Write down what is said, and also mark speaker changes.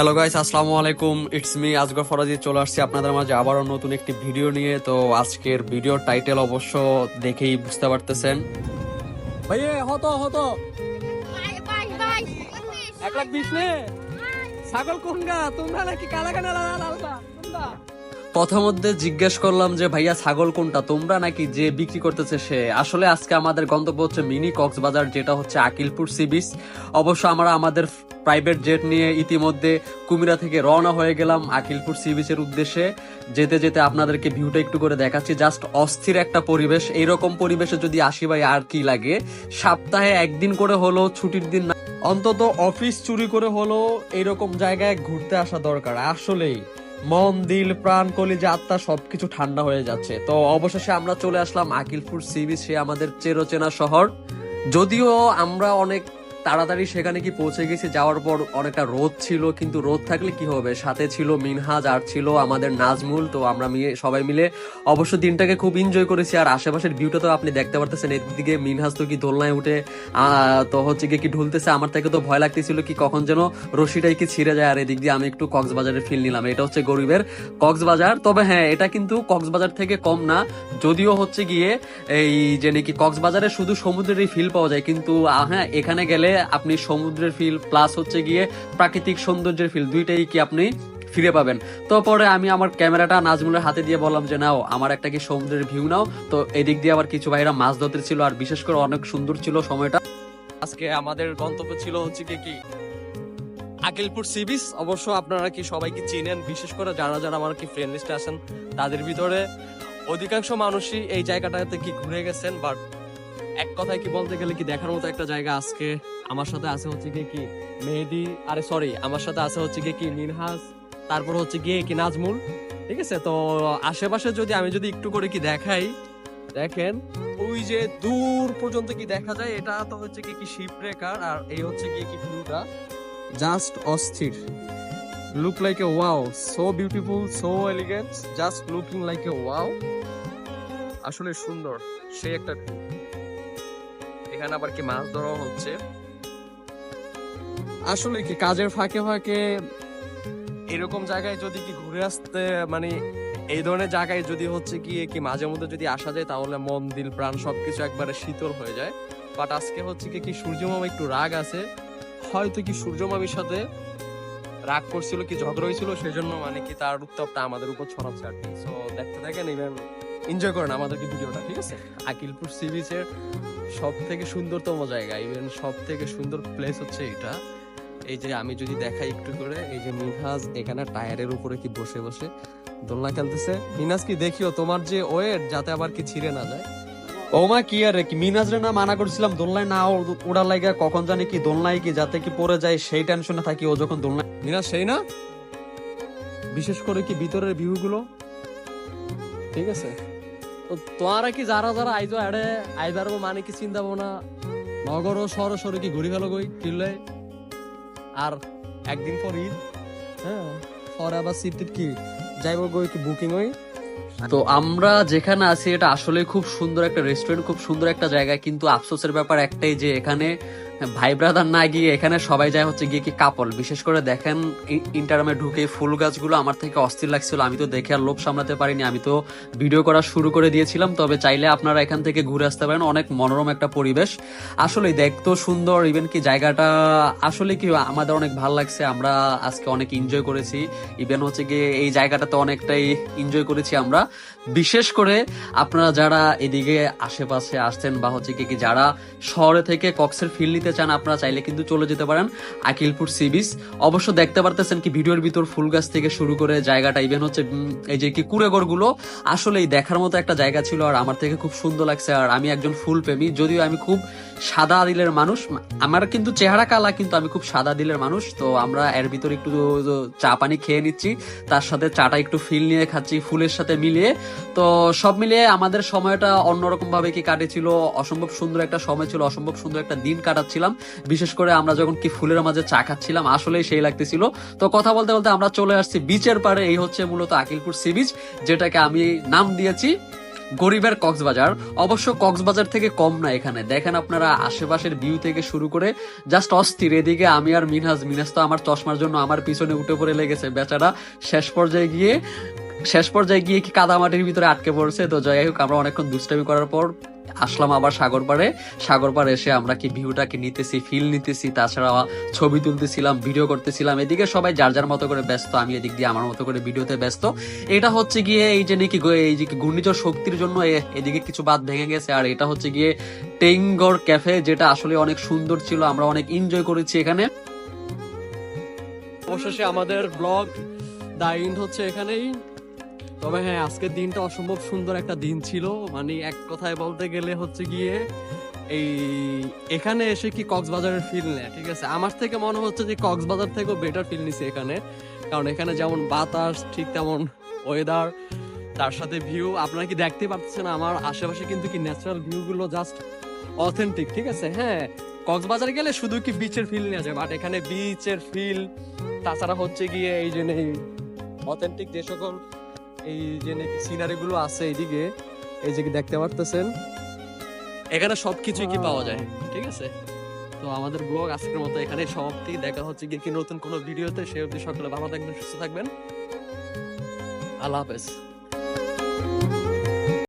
Speaker 1: Hello guys আসসালামু আলাইকুম। It's me Azgar Faraji চলে আসছি আপনাদের মাঝে আবারও নতুন একটি ভিডিও নিয়ে। তো আজকের ভিডিওর টাইটেল অবশ্য দেখেই বুঝতে পারতেছেন। ভাই হতো হতো।
Speaker 2: ভাই ভাই ভাই
Speaker 1: এক লাখ বিশ নে। ছাগল কোনগা তোমরা নাকি কালা কানা লাল কোনগা? প্রথমধ্যে জিজ্ঞেস করলাম যে ভাইয়া ছাগল কোনটা? তোমরা নাকি যে বিক্রি করতেছে সে? আসলে আজকে আমাদের গন্তব্য হচ্ছে মিনি কক্সবাজার যেটা হচ্ছে আকিলপুর সি বিচ। অবশ্য আমরা আমাদের প্রাইভেট জেট নিয়ে ইতিমধ্যে কুমিরা থেকে রওনা হয়ে গেলাম আকিলপুর সি বিচের উদ্দেশ্যে। যেতে যেতে আপনাদেরকে ভিউটা একটু করে দেখাচ্ছি। জাস্ট অস্থির একটা পরিবেশ। এইরকম পরিবেশে যদি আসি ভাই, আর কি লাগে? সপ্তাহে একদিন করে হলো ছুটির দিন না। অন্তত অফিস চুরি করে হলো এরকম জায়গায় ঘুরতে আসা দরকার। আসলেই মন, দিল, প্রাণ, কলিজা, আত্মা সবকিছু ঠান্ডা হয়ে যাচ্ছে। তো অবশেষে আমরা চলে আসলাম আকিলপুর সি বিচ, সে আমাদের চেরোচেনা শহর। যদিও আমরা অনেক তাড়াতাড়ি সেখানে কি পৌঁছে গেছি যাওয়ার পর অনেকটা রোদ ছিল, কিন্তু রোদ থাকলে কি হবে? সাথে ছিল মিনহাজ আর ছিল আমাদের নাজমুল, তো আমরা সবাই মিলে অবশ্য দিনটাকে খুব এনজয় করেছি। আর আশেপাশের ভিউটা তো আপনি দেখতে পারতেছেন, এদিকে মিনহাজ তো কি দোলনায় উঠে তো হচ্ছে গিয়ে কি ঢুলতেছে, আমার থেকে তো ভয় লাগতেছিল কি কখন যেন রশিটাই কি ছিঁড়ে যায়। আর এদিক দিয়ে আমি একটু কক্সবাজারের ফিল নিলাম, এটা হচ্ছে গরিবের কক্সবাজার। তবে হ্যাঁ এটা কিন্তু কক্সবাজার থেকে কম না, যদিও হচ্ছে গিয়ে এই যে নাকি কক্সবাজারে শুধু সমুদ্রেরই ফিল পাওয়া যায়, কিন্তু হ্যাঁ এখানে গেলে আপনি সমুদ্রের ফিল প্লাস হচ্ছে গিয়ে প্রাকৃতিক সৌন্দর্যের ফিল দুইটাই কি আপনি ফিরে পাবেন। তো পরে আমি আমার ক্যামেরাটা নাজমুলের হাতে দিয়ে বললাম যে, নাও, আমার একটা কি সমুদ্রের ভিউ নাও? তো এদিক দিয়ে আবার কিছু ভাইরা মাছ ধরতে ছিল, আর বিশেষ করে অনেক সুন্দর ছিল সময়টা। আজকে আমাদের গন্তব্য ছিল হচ্ছে কি কি? আকিলপুর সি বিচ অবশ্য আপনারা কি সবাইকে চিনেন? বিশেষ করে যারা যারা আমার কি ফ্রেন্ড লিস্টে আছেন, তাদের ভিতরে অধিকাংশ মানুষই এই জায়গাটাতে কি ঘুরে গেছেন বাট এক কথায় কি বলতে গেলে কি দেখার মতো একটা জায়গা আজকে? আমার সাথে আছে হচ্ছে গিয়ে কি মেহেদি? আরে সরি আমার সাথে আছে হচ্ছে গিয়ে কি মিনহাস তারপর হচ্ছে গিয়ে কি নাজমুল? ঠিক আছে? তো আশেপাশে যদি আমি যদি একটু করে কি দেখাই, দেখেন, ওই যে দূর পর্যন্ত কি দেখা যায়, এটা তো হচ্ছে কি কি শিপ আর এই হচ্ছে গিয়ে কি ভিউটা জাস্ট অস্থির। Look like a wow so beautiful so elegant just looking like a wow আসলে সুন্দর, সেই একটা view। এখানে আবার কি মাছ ধরা হচ্ছে? আসলে কি কাজের ফাঁকে ফাঁকে এরকম জায়গায় যদি কি ঘুরে আসতে মানে এই ধরনের জায়গায় যদি হচ্ছে কি কি মাঝে মধ্যে যদি আসা যায়, তাহলে মন, দিল, প্রাণ সবকিছু একবারে শীতল হয়ে যায়। বাট আজকে হচ্ছে কি কি সূর্যমামা একটু রাগ আছে। হয়তো কি সূর্যমামির সাথে রাগ করছিল, কি ঝগড়া হয়েছিল, সেজন্য মানে কি তার উত্তাপটা আমাদের উপর ছড়াচ্ছে আর কি। সো দেখতে থাকেন ইভেন এনজয় করেন আমাদেরকে ভিডিওটা ঠিক আছে? আকিলপুর সি বিচের সব থেকে সুন্দরতম জায়গা ইভেন সব থেকে সুন্দর প্লেস হচ্ছে এটা। এই যে আমি যদি দেখাই একটু করে এই যে মিনহাজ এখানে টায়ারের উপরে কি বসে বসে দোলনা খেলতেছে। মিনাজ কি দেখিও তোমার যে ওয়েট যাতে আবার কি ছিঁড়ে না যায়? ও মা কি আর কি মিনাজ রে না মানা করছিলাম দোলনায় না ওড়ার লাগা কখন জানি কি দোলনায় কি যাতে কি পড়ে যায় সেই টেনশনে থাকি ও যখন দোলনায় মিনাজ সেই না? বিশেষ করে কি ভিতরের ভিউ গুলো ঠিক আছে? তোমরা কি যারা যারা আইজো আড়ে, আইবার মানে কি চিন্তা ভাবনা? নগর ও শহর শহরে কি ঘুরি গেল গই কিনলে আর একদিন পর ঈদ হ্যাঁ? পরে আবার সিট কি? যাইব গই কি বুকিং হই তো আমরা যেখানে আছি, এটা আসলে খুব সুন্দর একটা রেস্টুরেন্ট খুব সুন্দর একটা জায়গা, কিন্তু আফসোসের ব্যাপার একটাই যে এখানে ভাই ব্রাদার না গিয়ে এখানে সবাই যায় হচ্ছে গিয়ে কি কাপল। বিশেষ করে দেখেন ইন্টারমে ঢুকে ফুল গাছগুলো আমার থেকে অস্থির লাগছিল। আমি তো দেখে আর লোভ সামলাতে পারিনি। আমি তো ভিডিও করা শুরু করে দিয়েছিলাম। তবে চাইলে আপনারা এখান থেকে ঘুরে আসতে পারেন। অনেক মনোরম একটা পরিবেশ। আসলে দেখতেও সুন্দর ইভেন কি জায়গাটা, আসলে কি আমাদের অনেক ভালো লাগছে। আমরা আজকে অনেক এনজয় করেছি। ইভেন হচ্ছে গিয়ে এই জায়গাটাতে অনেকটাই এনজয় করেছি আমরা। বিশেষ করে আপনারা যারা এদিকে আশেপাশে আসছেন বা হচ্ছে কি কি যারা শহরে থেকে কক্সের ফিল নিতে চান আপনারা চাইলে কিন্তু চলে যেতে পারেন আকিলপুর সি বিচ অবশ্য দেখতে পারতেছেন কি ভিডিওর ভিতর ফুল গাছ থেকে শুরু করে জায়গাটা ইভেন হচ্ছে এই যে কি কুড়েগড়গুলো আসলেই দেখার মতো একটা জায়গা ছিল আর আমার থেকে খুব সুন্দর লাগছে আর আমি একজন ফুল প্রেমী, যদিও আমি খুব সাদা দিলের মানুষ আমার কিন্তু চেহারা কালা, কিন্তু আমি খুব সাদা দিলের মানুষ, তো আমরা এর ভিতরে একটু চা পানি খেয়ে নিচ্ছি, তার সাথে চাটা একটু ফিল নিয়ে খাচ্ছি, ফুলের সাথে মিলিয়ে, তো সব মিলিয়ে আমাদের সময়টা অন্যরকম ভাবে কি কাটেছিল, অসম্ভব সুন্দর একটা সময় ছিল, অসম্ভব সুন্দর একটা দিন কাটাচ্ছিলাম বিশেষ করে আমরা যখন কি ফুলের মাঝে চা খাচ্ছিলাম, আসলেই সেই লাগতেছিল। তো কথা বলতে বলতে আমরা চলে আসছি বিচের পাড়ে। এই হচ্ছে মূলত আকিলপুর সি বিচ যেটাকে আমি নাম দিয়েছি
Speaker 3: গরিবের কক্সবাজার। অবশ্য কক্সবাজার থেকে কম না এখানে। দেখেন আপনারা আশেপাশের ভিউ থেকে শুরু করে জাস্ট অস্থির। এদিকে আমি আর মিনহাজ মিনহাজ তো আমার চশমার জন্য আমার পিছনে উঠে পড়ে লেগেছে, বেচারা। শেষ পর্যায়ে গিয়ে, শেষ পর্যায়ে গিয়ে কি কাদামাটির ভিতরে আটকে পড়ছে। তো যাই হোক, আমরা অনেকক্ষণ দুষ্টামি করার পর আসলাম আবার সাগর পাড়ে। সাগর পাড়ে এসে আমরা কি ভিউটাকে নিতেছি ফিল নিতেছি তাছাড়া ছবি তুলতেছিলাম ভিডিও করতেছিলাম। এদিকে সবাই যার যার মতো করে ব্যস্ত, আমি এদিক দিয়ে আমার মতো করে ভিডিওতে ব্যস্ত। এটা হচ্ছে গিয়ে এই যে নাকি এই যে ঘূর্ণিঝড় শক্তির জন্য এদিকে কিছু বাদ ভেঙে গেছে। আর এটা হচ্ছে গিয়ে টেঙ্গর ক্যাফে যেটা আসলে অনেক সুন্দর ছিল, আমরা অনেক এনজয় করেছি এখানে।
Speaker 1: অবশেষে আমাদের ব্লগ দা ইন্ড হচ্ছে এখানেই। তবে হ্যাঁ আজকের দিনটা অসম্ভব সুন্দর একটা দিন ছিল। মানে এক কথায় বলতে গেলে হচ্ছে গিয়ে এই এখানে এসে কি কক্সবাজারের ফিল নেয়, ঠিক আছে? আমার থেকে মনে হচ্ছে যে কক্সবাজার থেকেও বেটার ফিল নিছে এখানে। কারণ এখানে যেমন বাতাস, ঠিক তেমন ওয়েদার তার সাথে ভিউ আপনারা কি দেখতে পাচ্ছেন আমার আশেপাশে কিন্তু কি ন্যাচারাল ভিউগুলো জাস্ট অথেন্টিক ঠিক আছে? হ্যাঁ কক্সবাজারে গেলে শুধু কি বিচের ফিল নেওয়া যায় বাট এখানে বিচের ফিল তাছাড়া হচ্ছে গিয়ে এই যে অথেন্টিক যে সকল এই যে নাকি সিনারি গুলো আছে এইদিকে এই যে দেখতে পারতেছেন? এখানে সবকিছুই কি পাওয়া যায় ঠিক আছে? তো আমাদের ব্লগ আজকের মতো এখানে সমাপ্তি। দেখা হচ্ছে গিয়ে কি নতুন কোনো ভিডিওতে। সে অবধি সকলে ভালো থাকবেন সুস্থ থাকবেন। আল্লাহ হাফেজ।